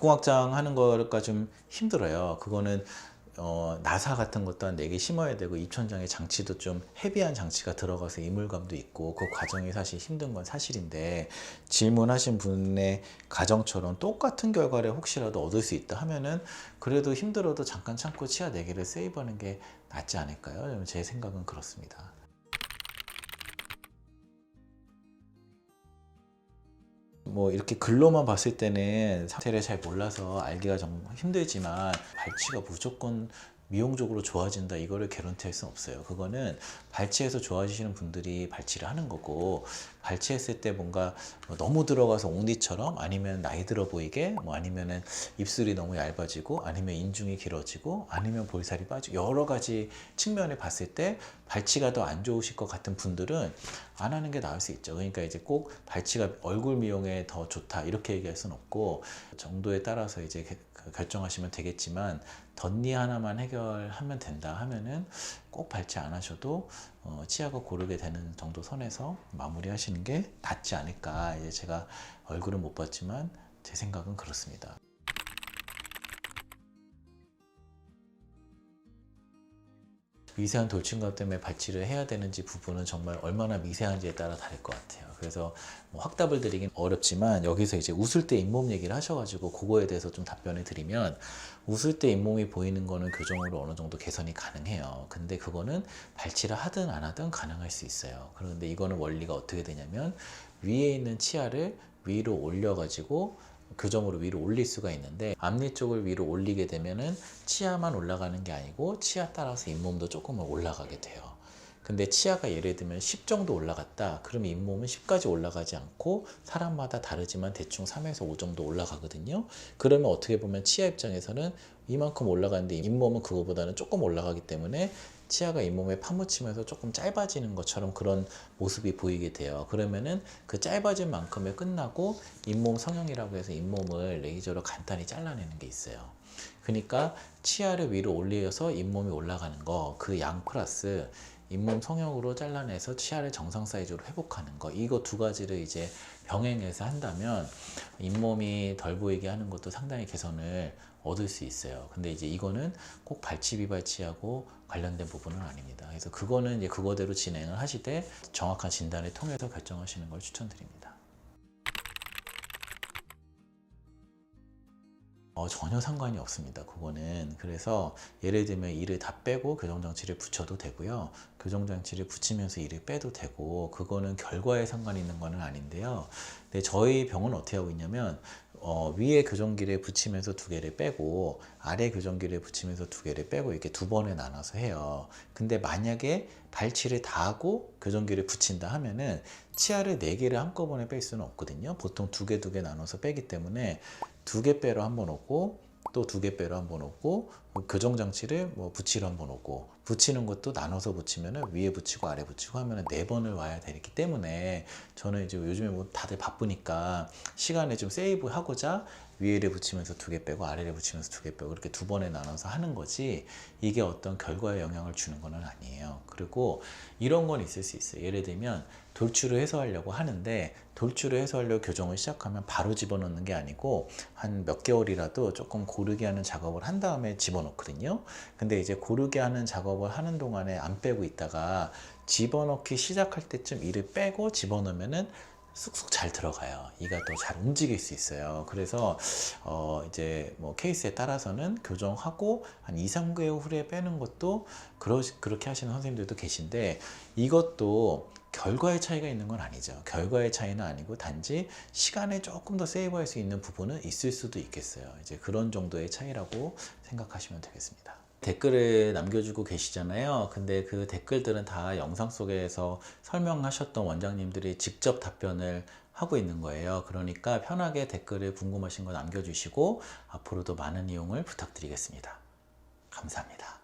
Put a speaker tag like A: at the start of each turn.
A: 박공 확장 하는 거가 좀 힘들어요. 그거는 어, 나사 같은 것도 한 4개 심어야 되고 입천장에 장치도 좀 헤비한 장치가 들어가서 이물감도 있고 그 과정이 사실 힘든 건 사실인데 질문하신 분의 가정처럼 똑같은 결과를 혹시라도 얻을 수 있다 하면은 그래도 힘들어도 잠깐 참고 치아 4개를 세이브하는 게 낫지 않을까요? 제 생각은 그렇습니다. 뭐 이렇게 글로만 봤을 때는 상태를 잘 몰라서 알기가 좀 힘들지만 발치가 무조건 미용적으로 좋아진다 이거를 개런티할 수는 없어요. 그거는 발치해서 좋아지시는 분들이 발치를 하는 거고 발치했을 때 뭔가 뭐 너무 들어가서 옹디처럼 아니면 나이 들어 보이게 뭐 아니면은 입술이 너무 얇아지고 아니면 인중이 길어지고 아니면 볼살이 빠지고 여러 가지 측면에 봤을 때 발치가 더 안 좋으실 것 같은 분들은 안 하는 게 나을 수 있죠 그러니까 이제 꼭 발치가 얼굴 미용에 더 좋다 이렇게 얘기할 수는 없고 정도에 따라서 이제 게- 그 결정하시면 되겠지만 덧니 하나만 해결하면 된다 하면은 꼭 발치 안 하셔도 어, 치아가 고르게 되는 정도 선에서 마무리하시는 게 낫지 않을까 이제 제가 얼굴은 못 봤지만 제 생각은 그렇습니다. 미세한 돌침과 때문에 발치를 해야 되는지 부분은 정말 얼마나 미세한지에 따라 다를 것 같아요. 그래서 뭐 확답을 드리긴 어렵지만 여기서 이제 웃을 때 잇몸 얘기를 하셔가지고 그거에 대해서 좀 답변을 드리면 웃을 때 잇몸이 보이는 거는 교정으로 어느 정도 개선이 가능해요. 근데 그거는 발치를 하든 안 하든 가능할 수 있어요. 그런데 이거는 원리가 어떻게 되냐면 위에 있는 치아를 위로 올려가지고 교정으로 위로 올릴 수가 있는데 앞니 쪽을 위로 올리게 되면은 치아만 올라가는 게 아니고 치아 따라서 잇몸도 조금은 올라가게 돼요. 근데 치아가 예를 들면 10 정도 올라갔다. 그러면 잇몸은 10까지 올라가지 않고 사람마다 다르지만 대충 3에서 5 정도 올라가거든요. 그러면 어떻게 보면 치아 입장에서는 이만큼 올라가는데 잇몸은 그거보다는 조금 올라가기 때문에 치아가 잇몸에 파묻히면서 조금 짧아지는 것처럼 그런 모습이 보이게 돼요. 그러면은 그 짧아진 만큼에 끝나고 잇몸 성형이라고 해서 잇몸을 레이저로 간단히 잘라내는 게 있어요. 그러니까 치아를 위로 올려서 잇몸이 올라가는 거 그 양 플러스 잇몸 성형으로 잘라내서 치아를 정상 사이즈로 회복하는 거 이거 두 가지를 이제 병행해서 한다면 잇몸이 덜 보이게 하는 것도 상당히 개선을 얻을 수 있어요. 근데 이제 이거는 꼭 발치 비발치하고 관련된 부분은 아닙니다. 그래서 그거는 이제 그거대로 진행을 하시되 정확한 진단을 통해서 결정하시는 걸 추천드립니다. 어, 전혀 상관이 없습니다. 그거는 그래서 예를 들면 이를 다 빼고 교정장치를 붙여도 되고요. 교정장치를 붙이면서 이를 빼도 되고 그거는 결과에 상관이 있는 거는 아닌데요. 근데 저희 병은 어떻게 하고 있냐면 어, 위에 교정기를 붙이면서 두 개를 빼고 아래 교정기를 붙이면서 두 개를 빼고 이렇게 두 번에 나눠서 해요. 근데 만약에 발치를 다 하고 교정기를 붙인다 하면은 치아를 네 개를 한꺼번에 뺄 수는 없거든요. 보통 두 개 두 개 나눠서 빼기 때문에 두 개 빼러 한 번 오고 또 두 개 빼러 한번 오고 뭐 교정 장치를 뭐 붙이러 한 번 오고 붙이는 것도 나눠서 붙이면은 위에 붙이고 아래 붙이고 하면은 네 번을 와야 되기 때문에 저는 이제 요즘에 뭐 다들 바쁘니까 시간을 좀 세이브 하고자 위에를 붙이면서 두 개 빼고 아래를 붙이면서 두 개 빼고 그렇게 두 번에 나눠서 하는 거지 이게 어떤 결과에 영향을 주는 건 아니에요. 그리고 이런 건 있을 수 있어요. 예를 들면 돌출을 해소하려고 하는데 돌출을 해소하려고 교정을 시작하면 바로 집어넣는 게 아니고 한 몇 개월이라도 조금 고르게 하는 작업을 한 다음에 집어넣거든요. 근데 이제 고르게 하는 작업을 하는 동안에 안 빼고 있다가 집어넣기 시작할 때쯤 이를 빼고 집어넣으면은 쑥쑥 잘 들어가요. 이가 또 잘 움직일 수 있어요. 그래서 어 이제 뭐 케이스에 따라서는 교정하고 한 2, 3개월 후에 빼는 것도 그러, 그렇게 하시는 선생님들도 계신데 이것도 결과의 차이가 있는 건 아니죠. 결과의 차이는 아니고 단지 시간에 조금 더 세이브할 수 있는 부분은 있을 수도 있겠어요. 이제 그런 정도의 차이라고 생각하시면 되겠습니다. 댓글을 남겨주고 계시잖아요. 근데 그 댓글들은 다 영상 속에서 설명하셨던 원장님들이 직접 답변을 하고 있는 거예요. 그러니까 편하게 댓글을 궁금하신 거 남겨주시고 앞으로도 많은 이용을 부탁드리겠습니다. 감사합니다.